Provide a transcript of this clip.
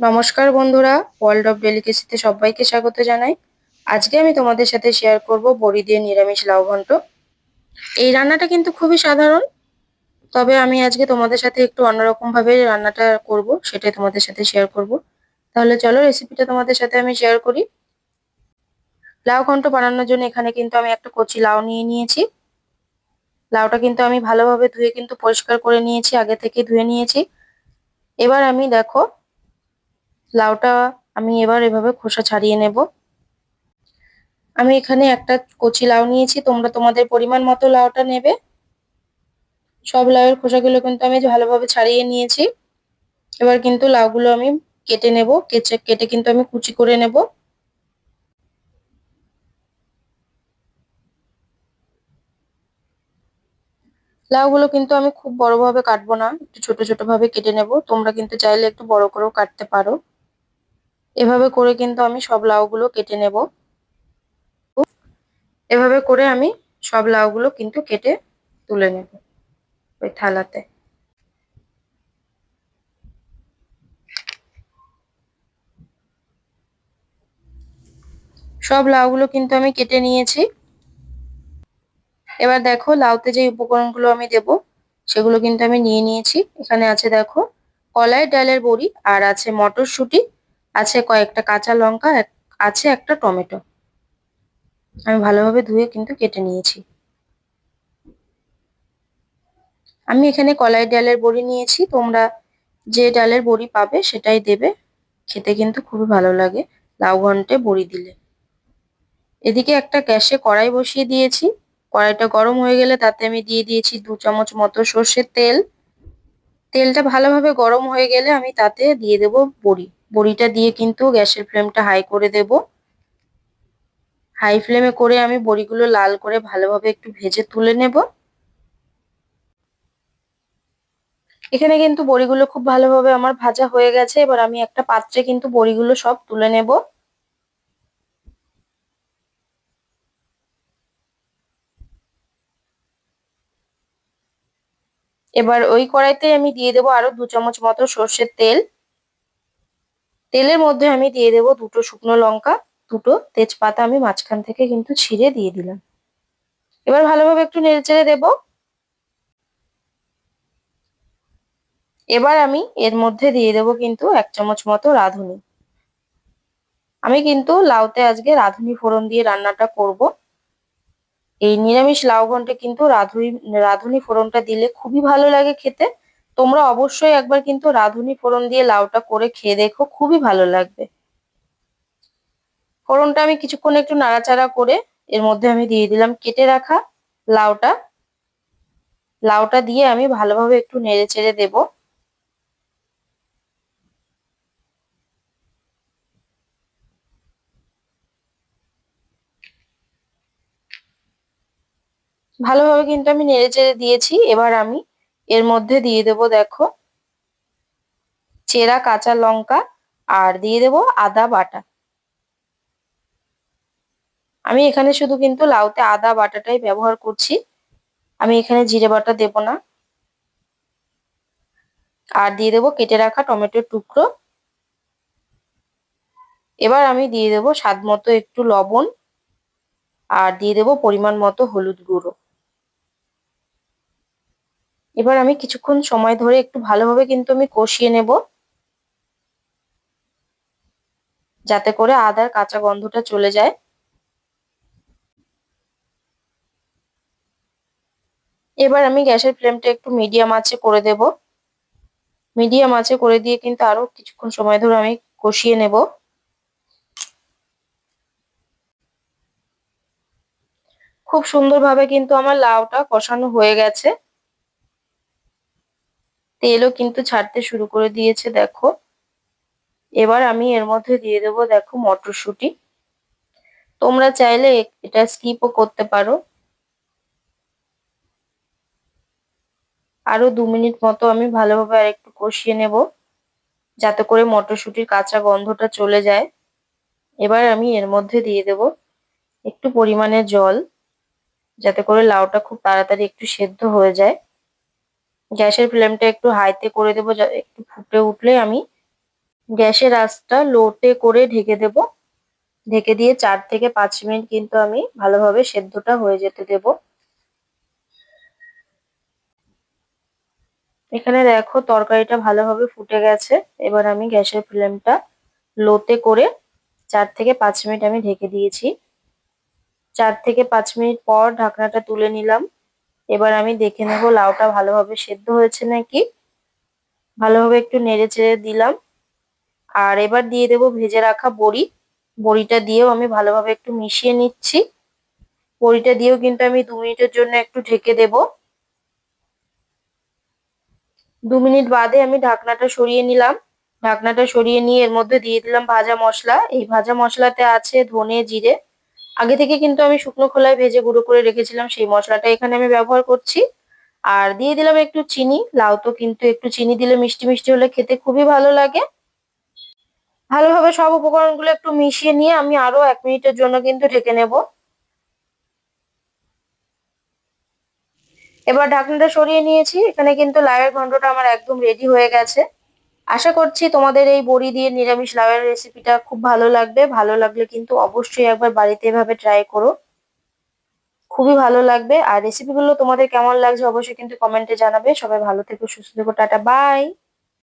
নমস্কার বন্ধুরা world of ডেলিকেসিতে সবাইকে স্বাগত জানাই। আজকে আমি তোমাদের সাথে শেয়ার করব বড়ি দিয়ে নিরামিষ লাউ ঘন্ট। এই রান্নাটা কিন্তু খুবই সাধারণ, তবে আমি আজকে তোমাদের সাথে একটু অন্যরকম ভাবে রান্নাটা করব, সেটাই তোমাদের সাথে শেয়ার করব। তাহলে চলো রেসিপিটা তোমাদের সাথে আমি শেয়ার করি। লাউ ঘন্ট বানানোর জন্য এখানে কিন্তু আমি একটা কচি লাউ নিয়ে নিয়েছি। লাউটা কিন্তু আমি ভালোভাবে ধুয়ে কিন্তু পরিষ্কার করে নিয়েছি, আগে থেকে ধুয়ে নিয়েছি। এবার আমি দেখো লাউটা আমি এবার এভাবে খোসা ছাড়িয়ে নেব। আমি এখানে একটা কচি লাউ নিয়েছি, তোমরা তোমাদের পরিমাণ মতো লাউটা নেবে। সব লাউয়ের খোসাগুলো কিন্তু আমি ভালোভাবে ছাড়িয়ে নিয়েছি। এবার কিন্তু লাউগুলো আমি কেটে নেব, কেচে কেটে কিন্তু আমি কুচি করে নেব। লাউগুলো কিন্তু আমি খুব বড়ভাবে কাটবো না, একটু ছোট ছোট ভাবে কেটে নেব। তোমরা কিন্তু চাইলে একটু বড় করেও কাটতে পারো। এভাবে করে কিন্তু আমি সব লাউগুলো কেটে নেব। এভাবে করে আমি সব লাউগুলো কিন্তু কেটে তুলে নেব ওই থালাতে। সব লাউগুলো কিন্তু আমি কেটে নিয়েছি। এবার দেখো লাউতে যে উপকরণগুলো আমি দেব সেগুলো কিন্তু আমি নিয়ে নিয়েছি। এখানে আছে দেখো কলাই, ডালের বড়ি আর আছে মটরশুঁটি। আছে কয়েকটা কাঁচা লঙ্কা আছে একটা টমেটো। আমি ভালোভাবে ধুয়ে কিন্তু কেটে নিয়েছি। আমি এখানে কলাই ডালের বড়ি নিয়েছি, তোমরা যে ডালের বড়ি পাবে সেটাই দেবে। খেতে কিন্তু খুবই ভালো লাগে লাউ ঘন্টে বড়ি দিলে। এদিকে একটা গ্যাসে কড়াই বসিয়ে দিয়েছি। কড়াইটা গরম হয়ে গেলে তাতে আমি দিয়ে দিয়েছি দু চামচ মতো সর্ষের তেল। তেলটা ভালোভাবে গরম হয়ে গেলে আমি তাতে দিয়ে দেব বড়ি। বড়িটা দিয়ে কিন্তু গ্যাসের ফ্লেমটা হাই করে দেব। হাই ফ্লেমে করে আমি বড়িগুলো লাল করে ভালোভাবে একটু ভেজে তুলে নেব। এখানে কিন্তু বড়িগুলো খুব ভালোভাবে আমার ভাজা হয়ে গেছে। এবার আমি একটা পাত্রে কিন্তু বড়িগুলো সব তুলে নেব। এবার ওই কড়াইতে আমি দিয়ে দেবো আরও দু চামচ মতো সর্ষের তেল। তেলের মধ্যে আমি দিয়ে দেবো দুটো শুকনো লঙ্কা, দুটো তেজপাতা আমি মাঝখান থেকে কিন্তু ছিঁড়ে দিয়ে দিলাম। এবার ভালোভাবে একটু নেড়ে চেড়ে দেবো। এবার আমি এর মধ্যে দিয়ে দেবো কিন্তু এক চামচ মতো রাঁধুনি। আমি কিন্তু লাউতে আজকে রাঁধুনি ফোড়ন দিয়ে রান্নাটা করব। এই নিরামিষ লাউ ঘন্টে কিন্তু রাঁধুনি রাঁধুনি ফোড়নটা দিলে খুবই ভালো লাগে খেতে। তোমরা অবশ্যই একবার কিন্তু রাঁধুনি ফোড়ন দিয়ে লাউটা করে খেয়ে দেখো, খুবই ভালো লাগবে। ফোড়নটা আমি কিছুক্ষণ একটু নাড়াচাড়া করে এর মধ্যে আমি দিয়ে দিলাম কেটে রাখা লাউটা। লাউটা দিয়ে আমি ভালোভাবে একটু নেড়ে চেড়ে দেবো। ভালোভাবে কিন্তু আমি নেড়ে চেড়ে দিয়েছি, এবার আমি এর মধ্যে দিয়ে দেব দেখো চেরা, কাঁচা লঙ্কা, আর দিয়ে দেব আদা বাটা। আমি এখানে শুধু কিন্তু লাউতে আদা বাটাটাই ব্যবহার করছি। আমি এখানে জিরে বাটা দেব না। আর দিয়ে দেবো কেটে রাখা টমেটোর টুকরো। এবার আমি দিয়ে দেবো স্বাদ মতো একটু লবণ। আর দিয়ে দেবো পরিমাণ মতো হলুদ গুঁড়ো। এবার আমি কিছুক্ষণ সময় ধরে একটু ভালোভাবে কিন্তু আমি কষিয়ে নেব। যাতে করে আদার কাঁচা গন্ধটা চলে যায়। এবার আমি গ্যাসের ফ্লেমটা একটু মিডিয়াম আঁচে করে দেব। মিডিয়াম আঁচে করে দিয়ে কিন্তু আরও কিছুক্ষণ সময় ধরে আমি কষিয়ে নেব। খুব সুন্দরভাবে কিন্তু আমার লাউটা কষানো হয়ে গেছে। তেলও কিন্তু ছাড়তে শুরু করে দিয়েছে, দেখো। এবার আমি এর মধ্যে দিয়ে দেবো, দেখো, মটরশুঁটি। তোমরা চাইলে এটা স্কিপও করতে পারো। আরও দু মিনিট মতো আমি ভালোভাবে আর একটু কষিয়ে নেব, যাতে করে মটরশুঁটির কাঁচা গন্ধটা চলে যায়। এবার আমি এর মধ্যে দিয়ে দেব একটু পরিমাণে জল, যাতে করে লাউটা খুব তাড়াতাড়ি একটু সেদ্ধ হয়ে যায়। গ্যাসের ফ্লেমটা একটু হাইতে করে দেবো একটু ফুটে উঠলে আমি গ্যাসের আঁচটা লোতে করে ঢেকে দেব। ঢেকে দিয়ে চার থেকে পাঁচ মিনিট কিন্তু আমি ভালোভাবে সেদ্ধটা হয়ে যেতে দেব। এখানে দেখো তরকারিটা ভালোভাবে ফুটে গেছে। এবার আমি গ্যাসের ফ্লেমটা লোতে করে চার থেকে পাঁচ মিনিট আমি ঢেকে দিয়েছি। চার থেকে পাঁচ মিনিট পর ঢাকনাটা তুলে নিলাম। এবার আমি দেখে নেব লাউটা ভালোভাবে সেদ্ধ হয়েছে নাকি। ভালোভাবে একটু নেড়ে চেড়ে দিলাম। আর এবার দিয়ে দেব ভেজে রাখা বড়ি। বড়িটা দিয়েও আমি ভালোভাবে একটু মিশিয়ে নিচ্ছি। বড়িটা দিয়েও কিন্তু আমি দু মিনিটের জন্য একটু ঢেকে দেব। দু মিনিট বাদে আমি ঢাকনাটা সরিয়ে নিলাম। ঢাকনাটা সরিয়ে নিয়ে এর মধ্যে দিয়ে দিলাম ভাজা মশলা। এই ভাজা মশলাতে আছে ধনে, জিরে। আগে থেকে কিন্তু আমি শুকনো খোলায় ভেজে গুঁড়ো করে রেখেছিলাম সেই মশলাটা এখানে আমি ব্যবহার করছি। আর দিয়ে দিলাম একটু চিনি, লাউ তো কিন্তু একটু চিনি দিলে মিষ্টি মিষ্টি হলে খেতে খুবই ভালো লাগে। ভালোভাবে সব উপকরণগুলো একটু মিশিয়ে নিয়ে আমি আরও এক মিনিটের জন্য কিন্তু ঢেকে নেব। এবার ঢাকনাটা সরিয়ে নিয়েছি, এখানে কিন্তু লাউয়ের ঘন্টটা আমার একদম রেডি হয়ে গেছে। আশা করছি তোমাদের এই বড়ি দিয়ে নিরামিষ লাউয়ের রেসিপিটা খুব ভালো লাগবে। ভালো লাগলে কিন্তু অবশ্যই একবার বাড়িতে এভাবে ট্রাই করো। খুবই ভালো লাগবে। আর রেসিপিগুলো তোমাদের কেমন লাগছে অবশ্যই কিন্তু কমেন্টে জানাবে। সবাই ভালো থেকো, সুস্থ থেকো, টাটা বাই